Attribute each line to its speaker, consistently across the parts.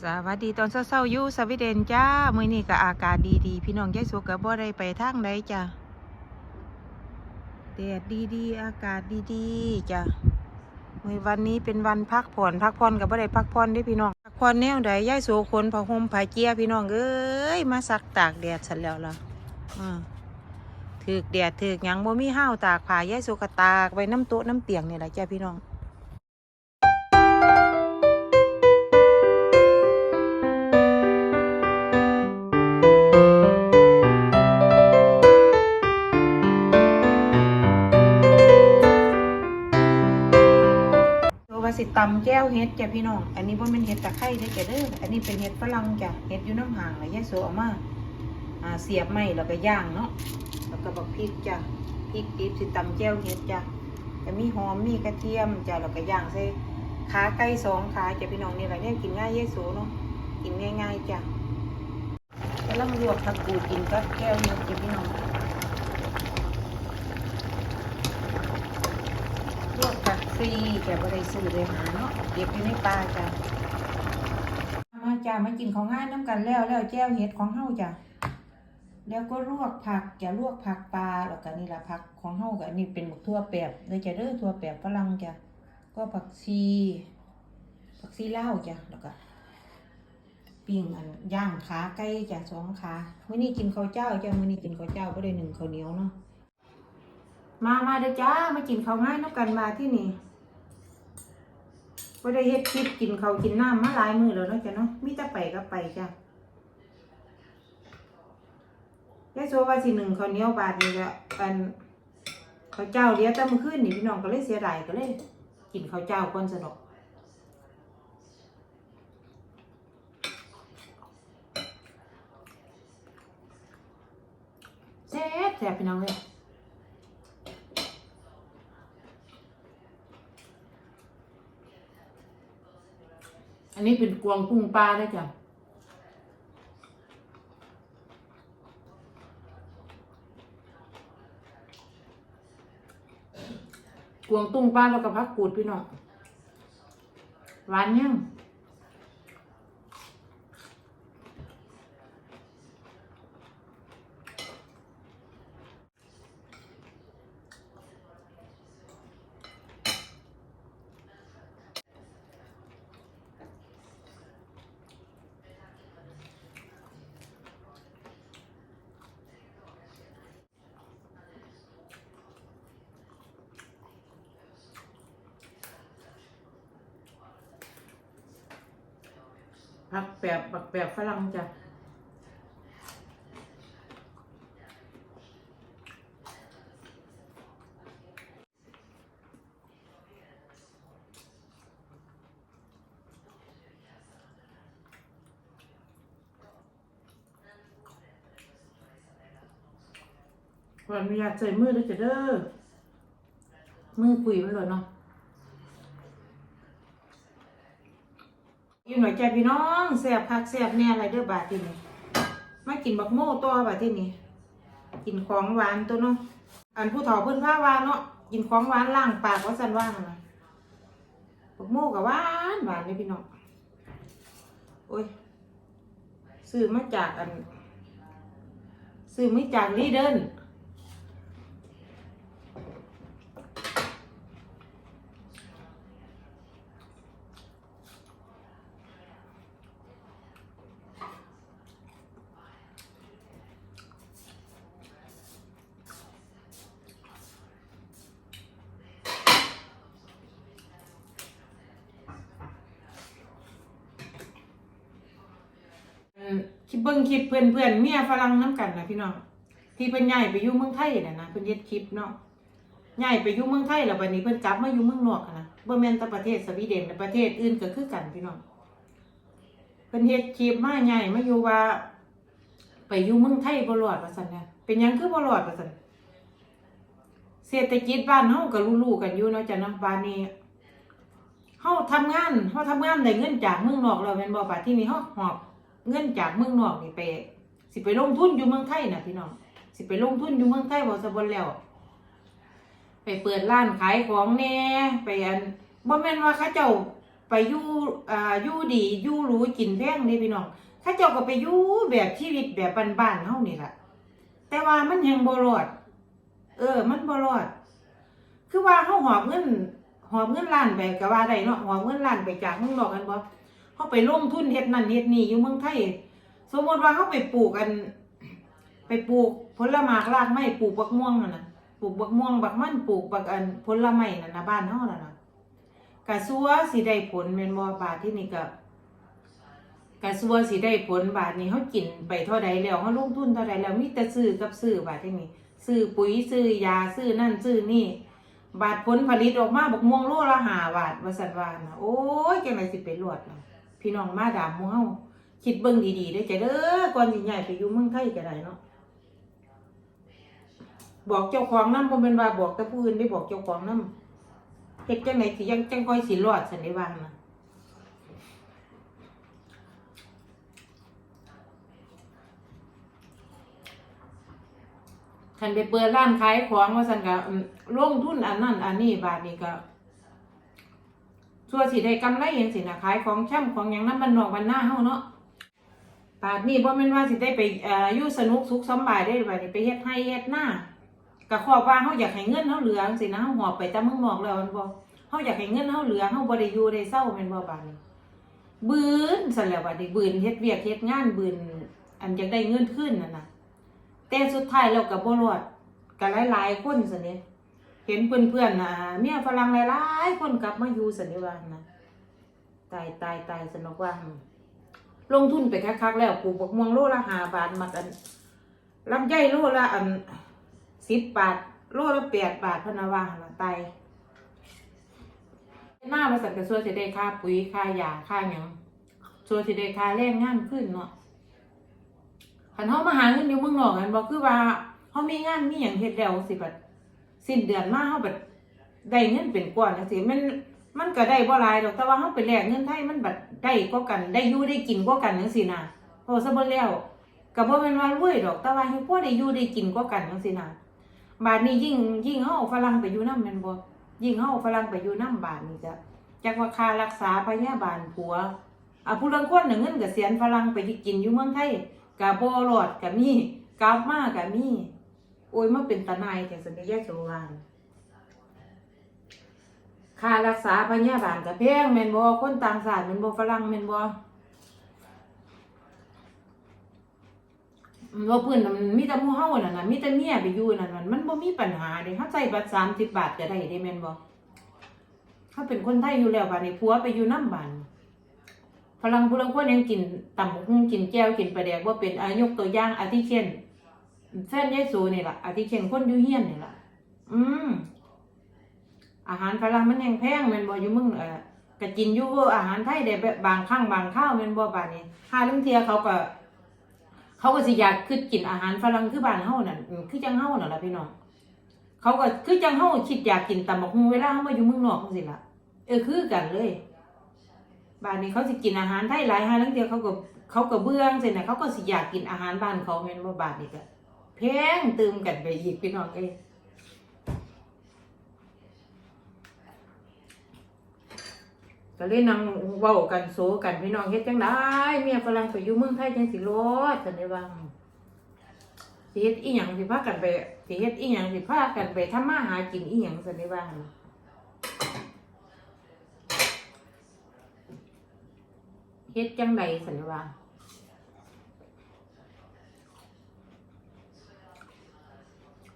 Speaker 1: สวัสดีตอนเช้าๆอยู่สวีเดนจ้ามื้อนี้ก็อากาศดีๆ พี่น้องยายสุก็บ่ได้ไปทางใดจ้ะแดดดีๆ อากาศดีๆจ้ะมื้อวันนี้เป็นวันพักผ่อนพักผ่อนก็บ่ได้พักผ่อนเด้พี่น้องพักผ่อนแนวใดยายสุคนผ้าห่มผ้าเจียพี่น้องเอ้ยมาซักตากแดดซั่นแล้วล่ะอ่าถึกแดดถึกหยังบ่มีห้าวตากผ้ายายสุก็ตากไว้น้ำโต๊ะน้ำเตียงนี่แหละจ้ะพี่น้อง สิตำแก้วเฮ็ดจ้ะพี่น้อง อันนี้ว่ามันเห็ดตะไคร้ได้จ้ะเด้อ อันนี้เป็นเห็ดฝรั่งจ้ะเห็ดอยู่น้ำห่างแล้วยายโซเอามาอ่าเสียบไม้แล้วก็ย่างเนาะ แล้วก็บักพริกจ้ะ พริกดิบสิตำแก้วเห็ดจ้ะจะมีหอมมีกระเทียมจ้ะแล้วก็ย่างใส่ขาไก่สองขาจ้ะพี่น้องนี่แหละเนี่ยกินง่ายยายโซเนาะ กินง่ายๆจ้ะแล้วเรามาลวกผักกูดกินกับแก้วเห็ดจ้ะพี่น้อง ลวกผัก ฟรีแต่บ่ได้ซื้อเลยหาเนาะเก็บอยู่ในป่าจ้ะมาจ้ามากินของง่ายน้ำกันแล้วแล้วแจ้วเห็ดของเฮาจ้ะแล้วก็ลวกผักจะลวกผักปลาแล้วก็นี่ละผักของเฮากันนี้เป็นหมกทั่วแปบเลยจะเด้อทั่วแปบฝรั่งจ้ะก็ผักชีผักชีเล่าจ้ะแล้วก็ปิ้งอันย่างขาไก่จ้ะสองขามื้อนี้กินข้าวเจ้าจ้ะมื้อนี้กินข้าวเจ้าบ่ได้หนึ่งข้าวเหนียวเนาะ มามาเด้อจ้า มากินข้าวง่ายน้ำกันมาที่นี่บ่ได้เฮ็ดคลิปกินข้าวกินน้ำมาหลายมือแล้วเนาะจ้ะเนาะมีแต่ไปก็ไปจ้ะยายโซว่าสิหนึ่งข้าวเหนียวบาทนี่ก็อันข้าวเจ้าเดียวแต่เมื่อคืนนี่พี่น้องก็เลยเสียดายก็เลย กินข้าวเจ้าก่อนสนอกแซ่บแซ่บพี่น้องเลย นนี้เป็นกวางกุ้งปลาได้จ้ะกวางตุ้งปลาแล้วก็พักกูดพี่น้องหวานยัง ผักแบบผักแบบฝรั่งจ้ะขออนุญาตใส่มือด้วยจ้ะเด้อมือคุยมันเลยเนาะ อยู่ห น่อยใจพี่น้องแสบคักแสบแน่อะไรเด้อบาที่นี่มากินบักโม่ตัวบาที่นี่กินของหวานตัวเนาะอันผู้เฒ่าเพิ่นพาว่าเนาะกินของหวานล้างปากว่าซั่นว่าหั่นน่ะบักโม่ก็หวานหวานเลยพี่น้องโอ้ยซื้อมาจากอันซื้อมาจากลีเดิน คลิปเบิ้งคลิปเพื่อนเพื่อนเมียฝรั่งน้ำกันนะพี่น้องที่เพิ่นย้ายไปอยู่เมืองไทยน่ะนะเพิ่นเฮ็ดคลิปเนาะย้ายไปอยู่เมืองไทยแล้วบัดนี้เพิ่นกลับมาอยู่เมืองนอกอะนะบ่แม่นแต่ประเทศสวีเดนแต่ประเทศอื่นก็คือกันพี่น้องเพิ่นเฮ็ดคลิปมาย้ายมาอยู่ว่า ไปอยู่เมืองไทยบ่รอดว่าซั่นนะเป็นหยังคือบ่รอดว่าซั่นเศรษฐกิจบ้านเฮาก็รู้ๆกันอยู่เนาะจ้ะเนาะบ้านนี้เฮาทำงานเฮาทำงานได้เงินจากเมืองนอกแล้วแม่นบ่ป่ะที่นี่เฮาหอบ เงินจากเมืองนอกนี่ไปสิไปลงทุนอยู่เมืองไทยนะพี่น้องสิไปลงทุนอยู่เมืองไทยบ่ซะบ่แล้ว ไปเปิดร้านขายของแน่ไปอันบ่แม่นว่าเขาเจ้าไปอยู่อ่าอยู่ดีอยู่รู้กินแพงนี่พี่น้องข้าเจ้าก็ไปอยู่แบบชีวิตแบบบ้านๆเฮานี่แหละแต่ว่ามันยังบ่รอด เออ มันบ่รอด คือว่าเฮาหอบเงินหอบเงินล้านไปก็ว่าได้เนาะหอบเงินล้านไปจากเมืองนอกกันบ่ เฮาไปลงทุนเฮ็ดนั่นเฮ็ดนี่อยู่เมืองไทย สมมติว่าเฮาไปปลูกกัน ไปปลูกผลไม้รากไม้ปลูกบักม่วงนั่นนะปลูกบักม่วงบักมันปลูกบักอันผลไม้นั่นนะบ้านเฮานั่นน่ะกะซัวสิได้ผลแม่นบ่บาทที่นี่ก็กะซัวสิได้ผลบาทนี้เฮากินไปเท่าใดแล้วเฮาลงทุนเท่าใดแล้วมีแต่ซื้อกับซื้อบาทที่นี่ซื้อปุ๋ยซื้อยาซื้อนั่นซื้อนี่บาทผลผลิตออกมาบักม่วงโลละ5บาทว่าซั่นวานะโอ้ยจังไดสิไปรวดล่ะ พี่น้องมาดามหมู่เฮาคิดเบิ่งดีๆเด้อจ้ะเด้อก่อนสิย้ายไปอยู่เมืองไทยก็ได้เนาะบอกเจ้าของนำบ่แม่นว่าบอกแต่ผู้อื่นได้บอกเจ้าของนำเฮ็ดจังไดสิยังจังค่อยสิรอดซั่นได้ว่านะคันไปเปิดร้านขายของว่าซั่นก็ลงทุนอันนั้นอันนี้บาทนี้ก็ ชั่วสิได้กำไรจังซี่นะขายของช่ำของหยังนำบ้านนอกบ้านหน้าเฮาเนาะปาดนี้บ่แม่นว่าสิได้ไปเอ่ออยู่สนุกสุขสบายได้บัดนี้ไปเฮ็ดไร่เฮ็ดหน้าก็ขอบว่าเฮาอยากให้เงินเฮาเหลือจังซี่นะเฮาหอบไปแต่มืองนอกแล้วม่นบ่เฮาอยากให้เงินเฮาเหลือเฮาบ่ได้อยู่ได้เศร้าแม่นบ่บาดนี้บืนซั่นแล้วบัดนี้บืนเฮ็ดเวียกเฮ็ดงานบืนอันอยากได้เงินคืนนั่นน่ะแต่สุดท้ายแล้วก็บ่รอดก็หลายๆคนซั่นนี่ เห็นเพื่อนๆน่ะเมียฝรั่งหลายๆคนกลับมาอยู่ซั่นนี่ว่านนะตายตายตายสนุกว่าลงทุนไปคักๆแล้วปลูกบักม่วงโลละหาบาทมักอันลำไยโลละอันสิบบาท โลละแปดบาทพนาว่าละตายหน้าบริษัทกระทรวงจะได้ค่าปุ๋ยค่ายาค่าหยังส่วนจะได้ค่าแรงงานขึ้นเนาะคันเฮามาหาเงินอยู่เมืองนอกกันบ่คือว่าเฮามีงานมีหยังเฮ็ดแล้วสิบัด สิ้นเดือนมาเฮาบัดได้เงินเป็นก้อนจังซี่มันมันก็ได้บ่หลายดอกแต่ว่าเฮาไปแลกเงินไทยมันบัดได้กว่ากันได้อยู่ได้กินกว่ากันจังซี่นะเพราะซะบ่แล้วก็บ่แม่นว่ารวยดอกแต่ว่าเฮาพอได้อยู่ได้กินกว่ากันจังซี่นะบาดนี้ยิ่งยิ่งเฮาเอาฝรั่งไปอยู่นำแม่นบ่ยิ่งเฮาเอาฝรั่งไปอยู่นำบาดนี้จ้ะจักว่าค่ารักษาพยาบาลผัวอะผู้ลางคนน่ะเงินเกษียณฝรั่งไปกินอยู่เมืองไทยก็บ่รอดก็มีกลับมาก็มี โอ้ยมาเป็นตาหนแต่สัญญาโสวานค่ารักษาพยาบาลก็แพงแมนบ่คนต่างชาติแมนบ่ฝรั่งแมนบ่ว่าเพิ่นน่ะมันมีแต่มู่เฮานั่นน่ะมีแต่เมียไปอยู่นั่นมันมันบ่มีปัญหาเด้เฮาใช้บัตร30บบาทก็ได้เด้แม่นบ่เฮาเป็นคนไทยอยู่แล้วบัดนี้ผัวไปอยู่น้ำบานฝรั่งผู้ลางคนยังกินตำบักหุ่งกินแจ่วกินปลาแดกบ่าเป็นอายกตัวอย่างอาทิเช่น แฟนยายสูนี่ล่ะอาทิเช่นคนยู่เฮียนนี่ล่ะอืมอาหารฝรั่งมันยังแพงม่นบอยู่มึงเออก็กินยู่อาหารไทยได้แบบบางครั้งบางคราวม่นบ่บานี้ห้าลางเทียเขาก็ เขาก็สิอยากคือกินอาหารฝรั่งคือบ้านเฮานั่นคือจังเฮานั่นล่ะพี่น้องเขาก็คือจังเฮาคิดอยากกินตำบักหุ่งเวลาเฮามาอยู่เมืองนอกจังซี่ล่ะเออคือกันเลยบ้านนี้เขาสิกินอาหารไทยหลายห้าลางเทียเขาก็เขาก็เบื่อจังซี่น่ะเขาก็สิอยากกินอาหารบ้านเขาแม่นบ่บาดนี้ก็ แพงตืมกันไปอีกพี่น้องเอ้ยก็เลยนั่งเว้ากันโซกันพี่น้องเฮ็ดจังได้เมียฝรั่งไปอยู่เมืองไทยจังสิรอดกันได้บ้างสิเฮ็ดอีหยังสิพากันไปสิเฮ็ดอีหยังสิพากันไปทำมาหากินอีหยังซั่นได้บ้างเฮ็ดจังไดซั่นได้บ้าง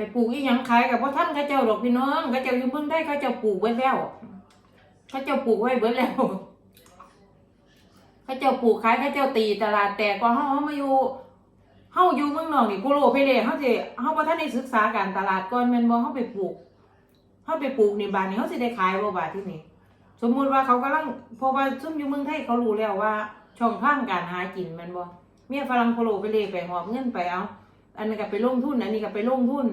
Speaker 1: ไปปลูกอีหยังขายกับพ่อท่านเขาเจ้าดอกพี่น้องเขาเจ้าอยู่เมืองไทยเขาเจ้าปลูกไว้แล้วเขาเจ้าปลูกไว้เบิดแล้วเขาเจ้าปลูกขายเขาเจ้าตีตลาดแตกก็เฮาเฮามาอยู่เฮาอยู่เมืองนอกนี่โคโลไปเลยเฮาสิเฮาบ่ทันได้ศึกษาการตลาดก่อนแม่นบ่เฮาไปปลูกเฮาไปปลูกในี่บาดนี้เฮาสิได้ขายบ่บาดที่นี่สมมุติว่าเขากำลังเพราะว่าซุ่มอยู่เมืองไทยเขารู้แล้วว่าช่องทางการหากินแม่นบ่เมียฝรั่งโคโลไปเลยไปหอบเงินไปเอา อันนี้ก็ไปลงทุน อันนี้ก็ไปลงทุน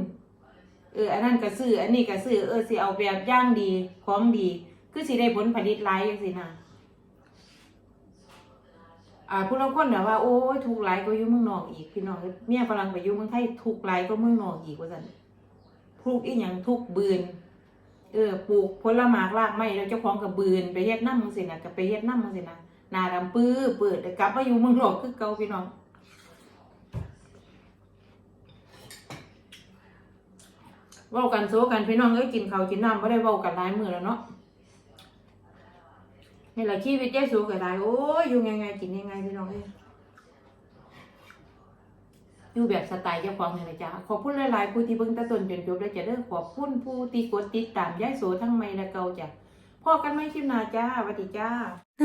Speaker 1: เออ อันนั้นก็ซื้อ อันนี้ก็ซื้อ เออสิเอาแบบย่างดี ของดี คือสิได้ผลผลิตหลายจังซี่นะอ่าผู้ลางคนน่ะว่า โอ้ยถูกหลายก็ยู่เมืองนอกอีกพี่น้องเมียฝรั่งไปยู่เมืองไทยถูกหลายก็เมืองนอกอีกว่าซั่นถูกอีหยังถูกบืน เออ ปลูกผลหมากรากไม้แล้วเจ้าของกับบืนไปเฮ็ดน้ำมึงสินะกับไปเฮ็ดน้ำมึงสินะหนาดำปื้อเปิดกลับมาอยู่เมืองหลวงคือเก่าพี่น้อง เว้ากันโซกันพี่น้องเอ้ยกินข้าวกินน้ำไม่ได้เว้ากันหลายมือแล้วเนาะนี่แหละชีวิตยายสูก็ได้โอ้ยอยู่ไงไงกินยังไงพี่น้องเอ้ยอยู่แบบสไตล์เจ้าของนี่แหละจ้าขอบคุณหลายๆผู้ที่เบิ่งตะตนจนจบแล้วจะเด้อขอบคุณผู้ที่กดติดตามยายโสทั้งไม่และเกาจ้ะพอกันไมคลิปหน้าจ้าวัสดีจ้า